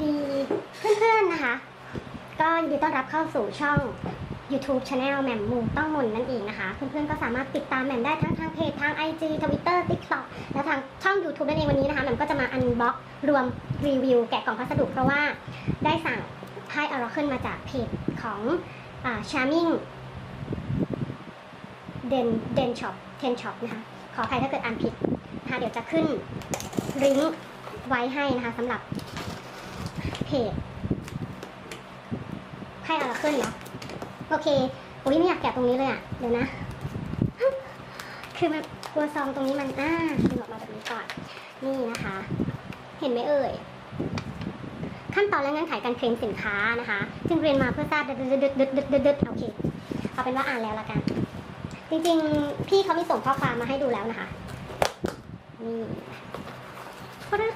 ดีเพื่อนๆนะคะ ก็ยินดีต้อนรับเข้าสู่ช่อง YouTube Channel แหม่มมูต้องมนนั่นเองนะคะ เพื่อนๆก็สามารถติดตามแหม่มได้ทั้งทางเพจทาง IG Twitter TikTok และทางช่อง YouTube นั่นเองวันนี้นะคะแหม่มก็จะมาอันบ็อกรวมรีวิวแกะกล่องพัสดุเพราะว่าได้สั่งไพ่ Oracle มาจากเพจของอ่า Charming Den Den Shop Ten Shop นะคะ ขออภัยถ้าเกิดอ่านผิดนะคะเดี๋ยวจะขึ้นลิงก์ไว้ให้นะคะสำหรับ จไพ่อราเคิลเนาะโอเคอุ้ยไม่อยากแกะตรงนี้เลยอะเดี๋ยวนะ คือมันกลัวซองตรงนี้มันอ่าดึงออกมาแบบนี้ก่อน นี่นะคะ เห็นไหมเอ่ย ขั้นตอนและเงื่อนไขการเคลมสินค้านะคะ จึงเรียนมาเพื่อทราบดึดดึดดึดดึดดึดดึดดึดโอเค เอาเป็นว่าอ่านแล้วละกัน จริงๆ พี่เขามีส่งข้อความมาให้ดูแล้วนะคะ นี่ก็ได้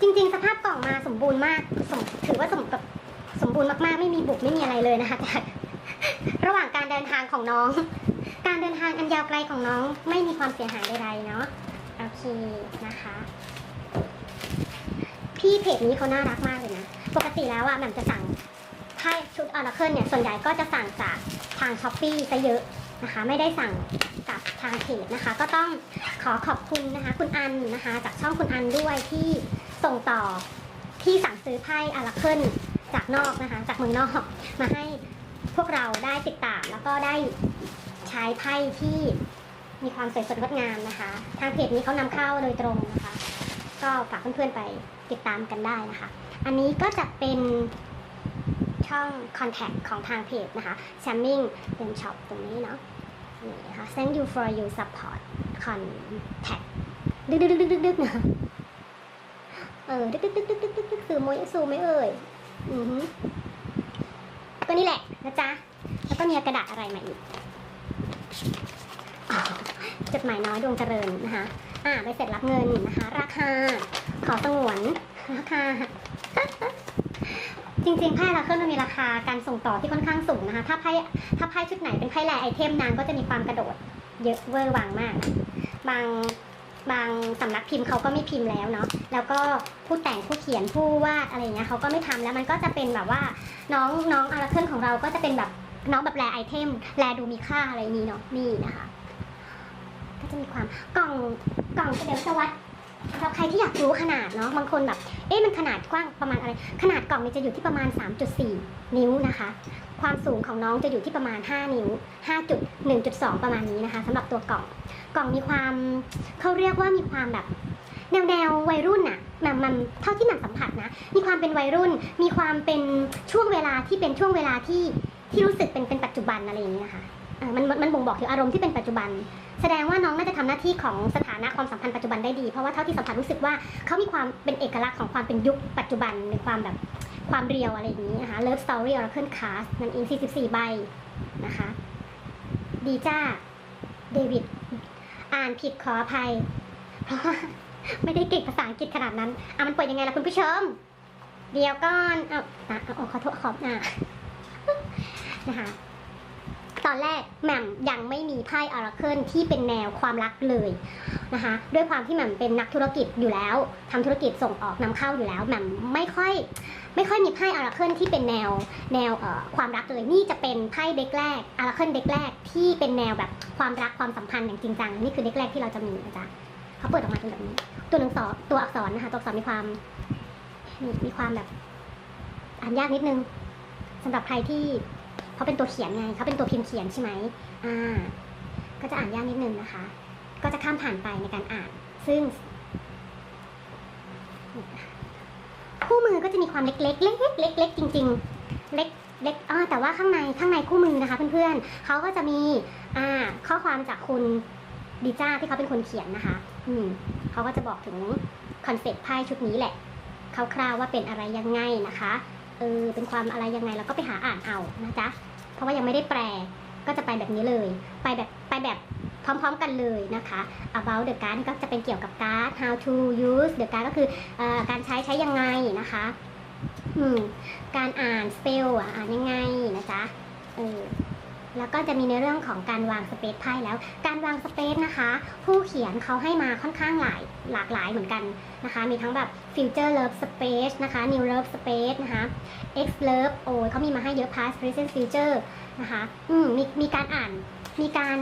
จริง ๆ สภาพกล่องมาสมบูรณ์มากสมถือว่าสมกับสมบูรณ์มากๆ ไม่มีบุกไม่มีอะไรเลยนะคะจากระหว่างการเดินทางของน้อง การเดินทางอันยาวไกลของน้อง ไม่มีความเสียหายใดๆเนาะโอเคนะคะ พี่เพจนี้เขาน่ารักมากเลยนะ ปกติแล้วอะแหม่มจะสั่งไพ่ชุดออร์เคิลเนี่ยส่วนใหญ่ก็จะสั่งจากทางช้อปปี้ซะเยอะนะคะ ไม่ได้สั่งกับทางเพจนะคะ ก็ต้องขอขอบคุณนะคะ คุณอันนะคะ จากช่องคุณอันด้วยที่ ส่งต่อที่สั่งซื้อไพ่ออร์เคิลจากนอกนะคะ จากเมืองนอกมาให้พวกเราได้ติดตามแล้วก็ได้ใช้ไพ่ที่มีความสวยสดงดงามนะคะ ทางเพจนี้เขานำเข้าโดยตรงนะคะ ก็ฝากเพื่อนๆไปติดตามกันได้นะคะ อันนี้ก็จะเป็นช่อง contact ของทางเพจนะคะ Shamming เป็น shop ตรงนี้เนาะนี่นะคะ thank you for your support contact ดึกดึกดึกดึกดึกนะ เออดึกดึกดึกดึกดึกดึกดึกสื่อมวยสูไหมเอ่ยอือหือก็นี่แหละนะจ๊ะแล้วก็มีกระดาษอะไรมาอีกจดหมายน้อยดวงเจริญนะคะอ่าใบเสร็จรับเงินนะคะ ราคา ขอสงวนราคาจริงๆไพ่ลาเคิลมันมีราคาการส่งต่อที่ค่อนข้างสูงนะคะ ถ้าไพ่ถ้าไพ่ชุดไหนเป็นไพ่ลายไอเทมนางก็จะมีความกระโดด เยอะเวอร์วังมาก บาง บางสำนักพิมพ์เขาก็ไม่พิมพ์แล้วเนาะแล้วก็ผู้แต่งผู้เขียนผู้วาดอะไรเงี้ยเขาก็ไม่ทำแล้วมันก็จะเป็นแบบว่าน้องน้องอาราเคิลของเราก็จะเป็นแบบน้องแบบแรไอเทมแลดูมีค่าอะไรนี้เนาะนี่นะคะ ก็จะมีความกล่องกล่องเดี๋ยวจะวัดสำหรับใคร ที่อยากรู้ขนาดเนาะบางคนแบบเอ๊ะมันขนาดกว้างประมาณอะไร ขนาดกล่องเนี่ยจะอยู่ที่ประมาณ 3.4 นิ้วนะคะ ความสูงของน้องจะอยู่ที่ประมาณ 5 นิ้ว 5.1.2 ประมาณนี้นะคะสำหรับตัวกล่องกล่องมีความเขาเรียกว่ามีความแบบแนวแนววัยรุ่นอะมันมันเท่าที่หนังสัมผัสนะ มีความเป็นวัยรุ่น มีความเป็นช่วงเวลาที่เป็นช่วงเวลาที่ที่รู้สึกเป็นเป็นปัจจุบันอะไรอย่างนี้นะคะ มันมันบ่งบอกถึงอารมณ์ที่เป็นปัจจุบัน แสดงว่าน้องน่าจะทำหน้าที่ของสถานะความสัมพันธ์ปัจจุบันได้ดี เพราะว่าเท่าที่สัมผัสรู้สึกว่าเขามีความเป็นเอกลักษณ์ของความเป็นยุคปัจจุบันในความแบบความเรียวอะไรอย่างนี้นะคะ Love Story Oracle Cast นั่นเอง44 ใบนะคะดีจ้าเดวิดอ่านผิดขออภัย เพราะว่าไม่ได้เก่งภาษาอังกฤษขนาดนั้นอะมันเปิดยังไงล่ะคุณผู้ชม เดี๋ยวก่อนเอาอะขอโทษขอบอะนะคะ ตอนแรกแหม่มยังไม่มีไพ่ออราเคิลที่เป็นแนวความรักเลยนะคะด้วยความที่แหม่มเป็นนักธุรกิจอยู่แล้วทำธุรกิจส่งออกนำเข้าอยู่แล้วแหม่มไม่ค่อยไม่ค่อยมีไพ่ออราเคิลที่เป็นแนวแนวความรักเลยนี่จะเป็นไพ่เด็กแรกออราเคิลเด็กแรกที่เป็นแนวแบบความรักความสัมพันธ์อย่างจริงจังนี่คือเด็กแรกที่เราจะมีนะจ๊ะเขาเปิดออกมาเป็นแบบนี้ ตัวหนังสอตัวอักษรนะคะตัวอักษรมีความมีมีความแบบอ่านยากนิดนึงสำหรับใครที่ เขาเป็นตัวเขียนไงเขาเป็นตัวพิมพ์เขียนใช่ไหมอ่า ก็จะอ่านยากนิดนึงนะคะ ก็จะข้ามผ่านไปในการอ่าน ซึ่งคู่มือก็จะมีความเล็กๆ เล็กๆเล็กๆจริง ๆ เล็กเล็กอ่าแต่ว่าข้างในข้างในคู่มือนะคะเพื่อนๆเขาก็จะมีอ่าข้อความจากคุณดีจ้าที่เขาเป็นคนเขียนนะคะ อืมเขาก็จะบอกถึงคอนเซ็ปต์ไพ่ชุดนี้แหละคร่าวๆว่าเป็นอะไรยังไงนะคะเออเป็นความอะไรยังไงเราก็ไปหาอ่านเอานะจ๊ะ เพราะว่ายังไม่ได้แปลก็จะไปแบบนี้เลย ไปแบบไปแบบพร้อมๆกันเลยนะคะ about the card ก็จะเป็นเกี่ยวกับการ์ด how to use the card ก็คืออการใช้ใช้ยังไงนะคะการอ่าน spell อะอ่านยังไงนะจ๊ะเออแล้วก็จะมีในเรื่องของการวางสเปซไพ่แล้ว การวางสเปซนะคะ ผู้เขียนเขาให้มาค่อนข้างหลายหลากหลายเหมือนกัน นะคะ มีทั้งแบบ future love space นะคะ new love space นะคะ ex love โอ้ยเขามีมาให้เยอะ past present future นะคะอืมมีมีการอ่าน มีการ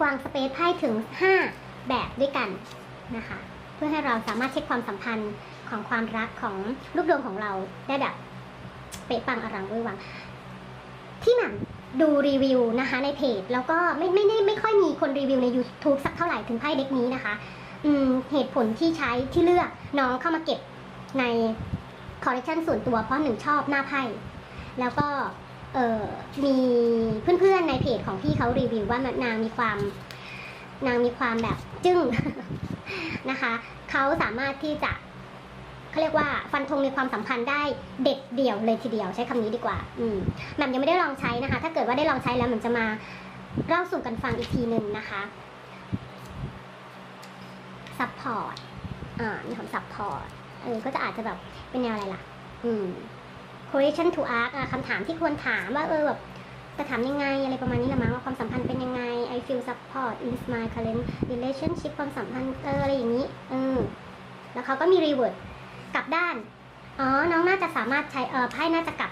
กวางสเปซไพ่ถึง 5 แบบด้วยกันนะคะ เพื่อให้เราสามารถเช็คความสัมพันธ์ของความรักของรูปดวงของเราได้แบบเป๊ะปังอลังเวอร์วังที่หนังดูรีวิวนะคะในเพจ แล้วก็ไม่ไม่ได้ไม่ค่อยมีคนรีวิวใน YouTube สักเท่าไหร่ถึงไพ่เด็กนี้นะคะ เหตุผลที่ใช้ที่เลือกน้องเข้ามาเก็บในคอลเลคชันส่วนตัวเพราะหนึ่งชอบหน้าไพ่แล้วก็เออมีเพื่อนๆในเพจของพี่เขารีวิวว่านางมีความนางมีความแบบจึ้งนะคะเขาสามารถที่จะเขาเรียกว่าฟันธงในความสัมพันธ์ได้เด็ดเดี่ยวเลยทีเดียวใช้คำนี้ดีกว่า อืมแหม่มยังไม่ได้ลองใช้นะคะ ถ้าเกิดว่าได้ลองใช้แล้วแหมันจะมาเล่าสู่กันฟังอีกทีหนึ่งนะคะ ซัพพอร์ตอ่ามีคำซัพพอร์ตเออก็จะอาจจะแบบเป็นแนวอะไรล่ะ อืม question to ask อะคำถามที่ควรถามว่าเออแบบจะถามยังไงอะไรประมาณนี้ละมั้งว่าความสัมพันธ์เป็นยังไง I feel support in my current relationship ความสัมพันธ์เอออะไรอย่างนี้เออแล้วเขาก็มี reward กลับด้าน อ๋อ น้องน่าจะสามารถใช้เออไพ่น่าจะกลับ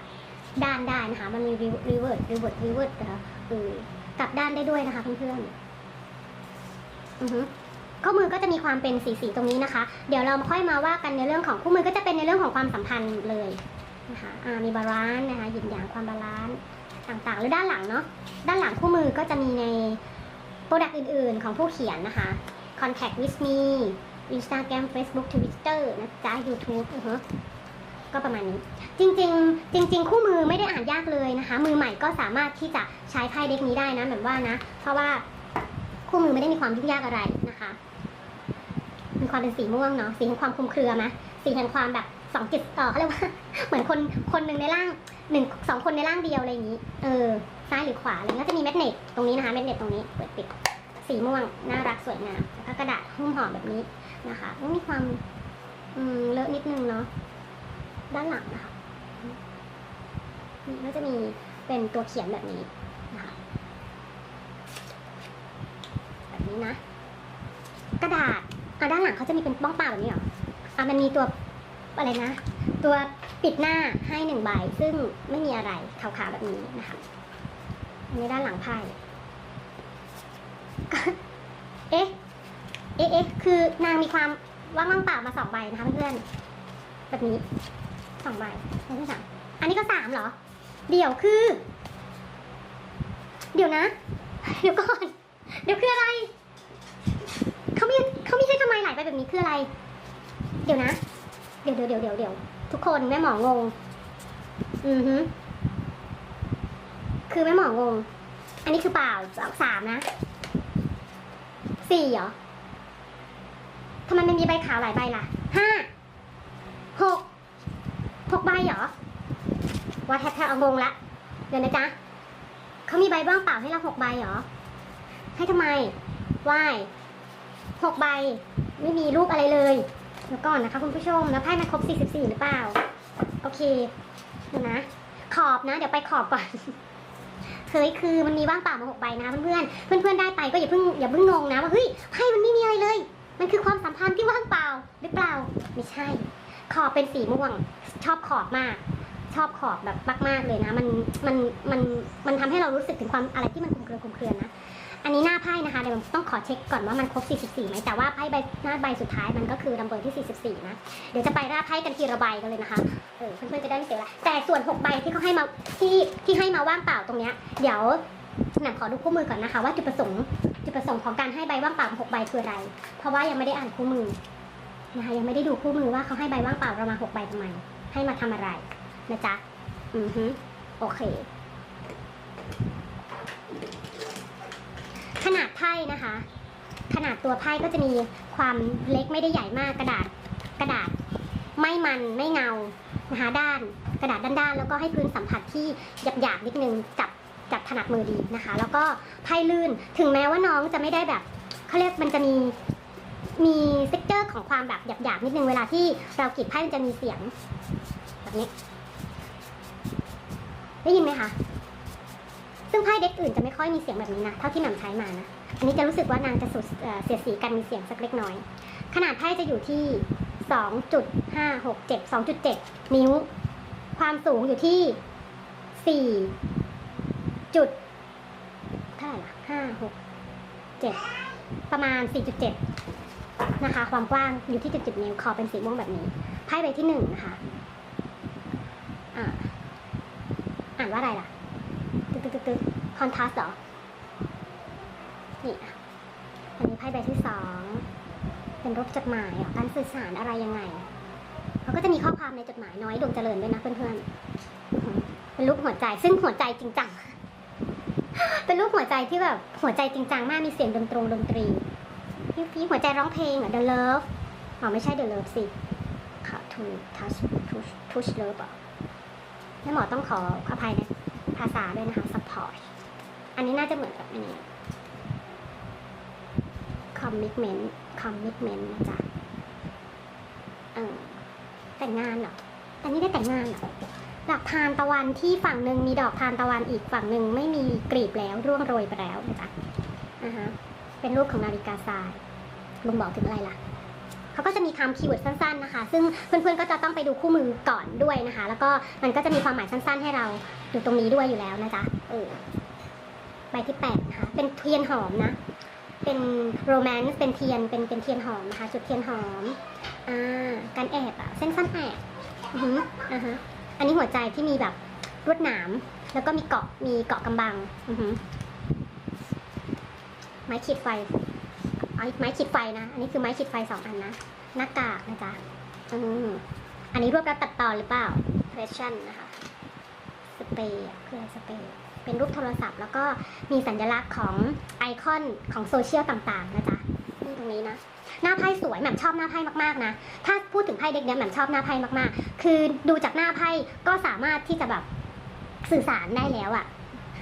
ด้านได้นะคะ มันมี reward reward reward นะคะเออกลับด้านได้ด้วยนะคะเพื่อนๆอือฮึ ข้อมือก็จะมีความเป็นสีๆตรงนี้นะคะ เดี๋ยวเรามาค่อยมาว่ากันในเรื่องของคู่มือก็จะเป็นในเรื่องของความสัมพันธ์เลยนะคะมีบาลานซ์นะคะหยินหยางความบาลานซ์ต่างๆแล้วด้านหลังเนาะด้านหลังคู่มือก็จะมีในโปรดักต์อื่นๆ ของผู้เขียนนะคะ contact with me Instagram Facebook Twitter นะจ๊ะ YouTube อือฮก็ประมาณนี้ จริง ๆ จริง ๆ คู่มือไม่ได้อ่านยากเลยนะคะ มือใหม่ก็สามารถที่จะใช้ไพ่เด็กนี้ได้นะแบบว่านะ เพราะว่าคู่มือไม่ได้มีความยุ่งยากอะไรนะคะ มีความเป็นสีม่วงเนาะสีแห่งความคลุมเครือไหมสีแห่งความแบบสองจิตเออเขาเรียกว่าเหมือนคนคนหนึ่งในร่างหนึ่งสองคนในร่างเดียวอะไรอย่างนี้ เออซ้ายหรือขวาอะไรก็จะมีแมกเนตตรงนี้นะคะแมกเนตตรงนี้เปิดปิดสีม่วงน่ารักสวยงามแล้วก็กระดาษหุ้มห่อแบบนี้นะคะมีความอืมเลอะนิดนึงเนาะด้านหลังนะคะนี่ก็จะมีเป็นตัวเขียนแบบนี้นะคะแบบนี้นะ กระดาษ อะด้านหลังเขาจะมีเป็นบ้องเปล่าแบบนี้เหรออะมันมีตัวอะไรนะ ตัวปิดหน้าให้หนึ่งใบซึ่งไม่มีอะไรขาวๆแบบนี้นะคะอันนี้ด้านหลังไพ่เอ๊ะเอ๊ะเอ๊ะคือนางมีความว่างๆเปล่ามาสองใบนะคะเพื่อนๆแบบนี้สองใบไม่ใช่สามอันนี้ก็สามเหรอ เดี๋ยวคือ เดี๋ยวนะ เดี๋ยวก่อน เดี๋ยวคืออะไร ว้แบบนี้คืออะไร เดี๋ยวนะเดี๋ยวเดี๋ยวเดี๋ยวเดี๋ยวเดี๋ยวทุกคนแม่หมองง อือฮึคือแม่หมองง อันนี้คือเปล่าสองสามนะสี่เหรอทำไมมันมีใบขาวหลายใบล่ะห้าหกหกใบเหรอว่าแทบแทบเอางงละเดี๋ยวนะจ๊ะเขามีใบว่างเปล่าให้เราหกใบเหรอให้ทำไมว่ายหกใบ ไม่มีรูปอะไรเลยเดี๋ยวก่อนนะคะคุณผู้ชมแล้วไพ่มันครบ 44 หรือเปล่า โอเคเดี๋ยนะ ขอบนะ เดี๋ยวไปขอบก่อนเฮ้ยคือมันมีว่างเปล่ามาหกใบนะเพื่อนๆเพื่อนได้ไปก็อย่าเพิ่งอย่าเพิ่งงงนะว่าเฮ้ยไพ่มันไม่มีอะไรเลย มันคือความสัมพันธ์ที่ว่างเปล่าหรือเปล่า ไม่ใช่ ขอบเป็นสีม่วง ชอบขอบมาก ชอบขอบแบบมากๆเลยนะ มันมันมันมันทำให้เรารู้สึกถึงความอะไรที่มันคลุมเครือคลุมเครือนะ อันนี้หน้าไพ่นะคะเดี๋ยวต้องขอเช็คก่อนว่ามันครบ 44ไหมแต่ว่าไพ่ใบหน้าใบสุดท้ายมันก็คือดัมเบอร์ที่ 44 นะ เดี๋ยวจะไปราไพ่กันทีละใบกันเลยนะคะเออเพื่อนๆจะได้ไม่เสียเวลาแต่ส่วน 6 ใบที่เขาให้มาที่ที่ให้มาว่างเปล่าตรงเนี้ยเดี๋ยวหนำขอดูคู่มือก่อนนะคะ ว่าจุดประสงค์จุดประสงค์ของการให้ใบว่างเปล่าหกใบคืออะไร เพราะว่ายังไม่ได้อ่านคู่มือนะคะยังไม่ได้ดูคู่มือว่าเขาให้ใบว่างเปล่าเรามาหกใบทำไมให้มาทำอะไรนะจ๊ะอือฮึโอเค ขนาดไพ่นะคะ ขนาดตัวไพ่ก็จะมีความเล็กไม่ได้ใหญ่มากกระดาษกระดาษไม่มันไม่เงานะคะด้านกระดาษด้านๆแล้วก็ให้พื้นสัมผัสที่หยาบๆนิดนึงจับจับถนัดมือดีนะคะ แล้วก็ไพ่ลื่นถึงแม้ว่าน้องจะไม่ได้แบบเขาเรียกมันจะมีมีสติ๊กเกอร์ของความแบบหยาบๆนิดนึงเวลาที่เรากรีดไพ่มันจะมีเสียงแบบนี้ได้ยินไหมคะ ซึ่งไพ่เด็กอื่นจะไม่ค่อยมีเสียงแบบนี้นะ เท่าที่แหม่มใช้มานะ อันนี้จะรู้สึกว่านางจะสุดเสียดสีกันมีเสียงสักเล็กน้อย ขนาดไพ่จะอยู่ที่ 2.567 2.7 นิ้ว ความสูงอยู่ที่ 4 จุดเท่าไหร่ล่ะห้าหกเจ็ดประมาณ 4.7 นะคะ ความกว้างอยู่ที่จุดๆนิ้วขอเป็นสีม่วงแบบนี้ ไพ่ใบที่หนึ่งนะคะ อ่านว่าอะไรล่ะ ตึ๊กตึ๊กตึ๊กตึ๊กคอนทราสเหรอ นี่อันนี้ไพ่ใบที่สอง เป็นรูปจดหมายอะการสื่อสารอะไรยังไงเขาก็จะมีข้อความในจดหมายน้อยดวงเจริญด้วยนะเพื่อนๆ เป็นรูปหัวใจซึ่งหัวใจจริงจัง เป็นรูปหัวใจที่แบบหัวใจจริงจังมากมีเสียงดนตรงดนตรีพี่พี่หัวใจร้องเพลงเหรอ The Love อ๋อไม่ใช่ The Love สิค่ะ To Touch Touch Touch Love อะแม่หมอต้องขออภัยนภาษาด้วยนะคะ Support อันนี้น่าจะเหมือนกับอันนี้ Commitment Commitment นะจ๊ะเออแต่งงานเหรออันนี้ได้แต่งงานเหรอดอกทานตะวันที่ฝั่งหนึ่งมีดอกทานตะวันอีกฝั่งหนึ่งไม่มีกลีบแล้วร่วงโรยไปแล้วนะจ๊ะอ่าฮะเป็นรูปของนาฬิกาทรายบ่งบอกถึงอะไรล่ะ เขาก็จะมีคำคีย์เวิร์ดสั้นๆนะคะ ซึ่งเพื่อนๆก็จะต้องไปดูคู่มือก่อนด้วยนะคะ แล้วก็มันก็จะมีความหมายสั้นๆ ให้เราอยู่ตรงนี้ด้วยอยู่แล้วนะจ๊ะเออใบที่แปดนะคะเป็นเทียนหอมนะ เป็นโรแมนต์เป็นเทียนเป็นเป็นเทียนหอมนะคะจุดเทียนหอมอ่าการแอบอะเส้นสั้นแอบอือฮึอ่าฮะอันนี้หัวใจที่มีแบบรวดหนาม แล้วก็มีเกาะมีเกาะกำบังอือฮึไม้ขีดไฟ ไม้ขีดไฟนะ อันนี้คือไม้ขีดไฟสองอันนะ หน้ากากนะจ๊ะอืมอันนี้รวบรัดตัดต่อหรือเปล่า pressure นะคะ สเปรย์คืออะไรสเปรย์ เป็นรูปโทรศัพท์ แล้วก็มีสัญลักษณ์ของไอคอนของโซเชียลต่างๆนะจ๊ะนี่ตรงนี้นะ หน้าไพ่สวยแหม่มชอบหน้าไพ่มากๆนะ ถ้าพูดถึงไพ่เด็กเนี่ยแหม่มชอบหน้าไพ่มากๆ คือดูจากหน้าไพ่ก็สามารถที่จะแบบสื่อสารได้แล้วอะ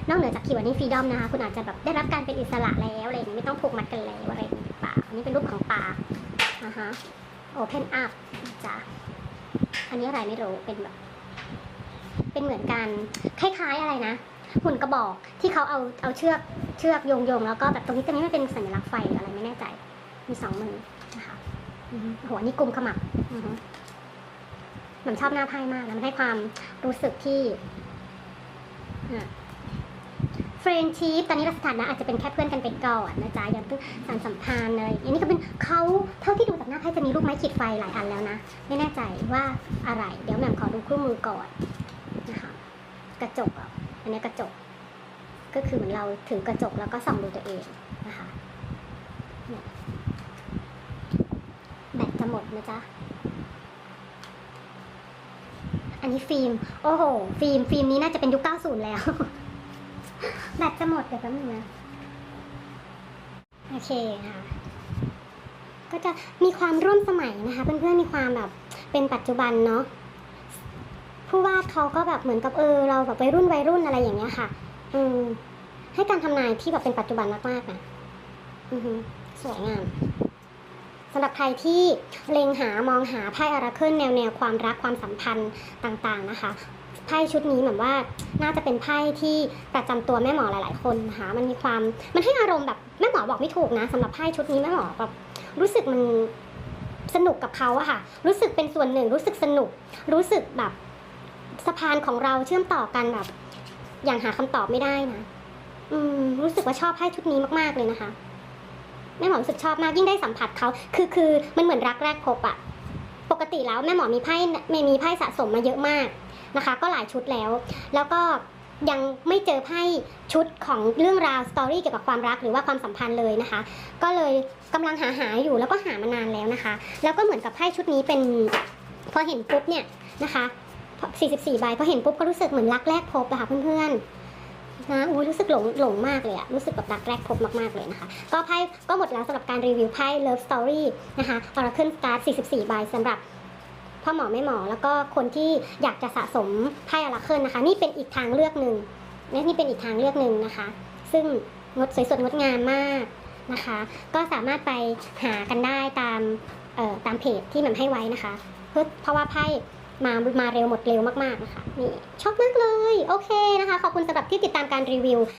นอกเหนือจากคีย์วิร์ดนี้ฟรีดอมนะคะ คุณอาจจะแบบได้รับการเป็นอิสระแล้วอะไรอย่างนี้ไม่ต้องผูกมัดกันแล้วอะไรอย่างนี้ อเปล่าอันนี้เป็นรูปของปลาอ่าฮะ open up จ้ะอันนี้อะไรไม่รู้ เป็นแบบ เป็นเหมือนกัน คล้ายๆอะไรนะ หุ่นกระบอกที่เขาเอาเอาเชือกเชือกโยงโยงๆแล้วก็แบบตรงนี้ตรงนี้มันเป็นสัญลักษณ์ไฟหรืออะไรไม่แน่ใจ มีสองมือนะคะอือฮึโหอันนี่กลุ่มขมับอือฮึมันชอบหน้าไพ่มากนะมันให้ความรู้สึกที่ เฟรนชีพตอนนี้เราสถานะอาจจะเป็นแค่เพื่อนกันไปก่อนนะจ๊ะย่าเพิ่งสานสัมพันธ์เลยอันนี้ก็เป็นเขาเท่าที่ดูจากหน้าไพ่จะมีลูกไม้ขีดไฟหลายอันแล้วนะ ไม่แน่ใจว่าอะไร เดี๋ยวแหม่มขอดูคู่มือก่อนนะคะกระจกอันนี้กระจก ก็คือเหมือนเราถือกระจกแล้วก็ส่องดูตัวเองนะคะแบตจะหมดนะจ๊ะอันนี้ฟิล์ม โอ้โห ฟิล์ม ฟิล์มนี้น่าจะเป็นยุค 90 แล้ว แบตจะหมดเดี๋ยวแป๊บนึงนะ โอเคค่ะ ก็จะมีความร่วมสมัยนะคะเพื่อนๆมีความแบบเป็นปัจจุบันเนาะผู้วาดเขาก็แบบเหมือนกับเออเราแบบวัยรุ่นวัยรุ่นอะไรอย่างเงี้ยค่ะ อืมให้การทำนายที่แบบเป็นปัจจุบันมากๆนะอือฮึสวยงามสำหรับใครที่เล็งหามองหาไพ่อาราเคิลแนวแนวความรักความสัมพันธ์ต่างๆนะคะ ไพ่ชุดนี้เหมือนว่าน่าจะเป็นไพ่ที่ประจำตัวแม่หมอหลาย ๆ คนนะคะมันมีความ มันให้อารมณ์แบบแม่หมอบอกไม่ถูกนะสำหรับไพ่ชุดนี้แม่หมอแบบรู้สึกมันสนุกกับเขาอะค่ะ รู้สึกเป็นส่วนหนึ่ง รู้สึกสนุก รู้สึกแบบสะพานของเราเชื่อมต่อกันแบบ อย่างหาคำตอบไม่ได้นะอืมรู้สึกว่าชอบไพ่ชุดนี้มาก ๆ เลยนะคะแม่หมอรู้สึกชอบมากยิ่งได้สัมผัสเขาคือคือมันเหมือนรักแรกพบอะปกติแล้วแม่หมอมีไพ่ไม่มีไพ่สะสมมาเยอะมาก นะคะ ก็หลายชุดแล้ว แล้วก็ยังไม่เจอไพ่ชุดของเรื่องราวสตอรี่เกี่ยวกับความรักหรือว่าความสัมพันธ์เลยนะคะ ก็เลยกำลังหาหาอยู่แล้วก็หามานานแล้วนะคะ แล้วก็เหมือนกับไพ่ชุดนี้เป็นพอเห็นปุ๊บเนี่ยนะคะ 44 ใบพอเห็นปุ๊บก็รู้สึกเหมือนรักแรกพบอะคะเพื่อนๆนะอุ้ยรู้สึกหลงหลงมากเลยอะรู้สึกแบบรักแรกพบมากๆเลยนะคะ ก็ไพ่ก็หมดแล้วสำหรับการรีวิวไพ่ Love Story นะคะ Oracle Star 44 ใบสำหรับ พ่อหมอแม่หมอ แล้วก็คนที่อยากจะสะสมไพ่ Oracle นะคะ นี่เป็นอีกทางเลือกหนึ่งนี่เป็นอีกทางเลือกหนึ่งนะคะ ซึ่งงดสวยสดงดงามมากนะคะ ก็สามารถไปหากันได้ตามตามเพจที่มันให้ไว้นะคะเพื่อเพราะว่าไพ่มามาเร็วหมดเร็วมากๆนะคะนี่ชอบมากเลย โอเคนะคะ ขอบคุณสำหรับที่ติดตามการรีวิว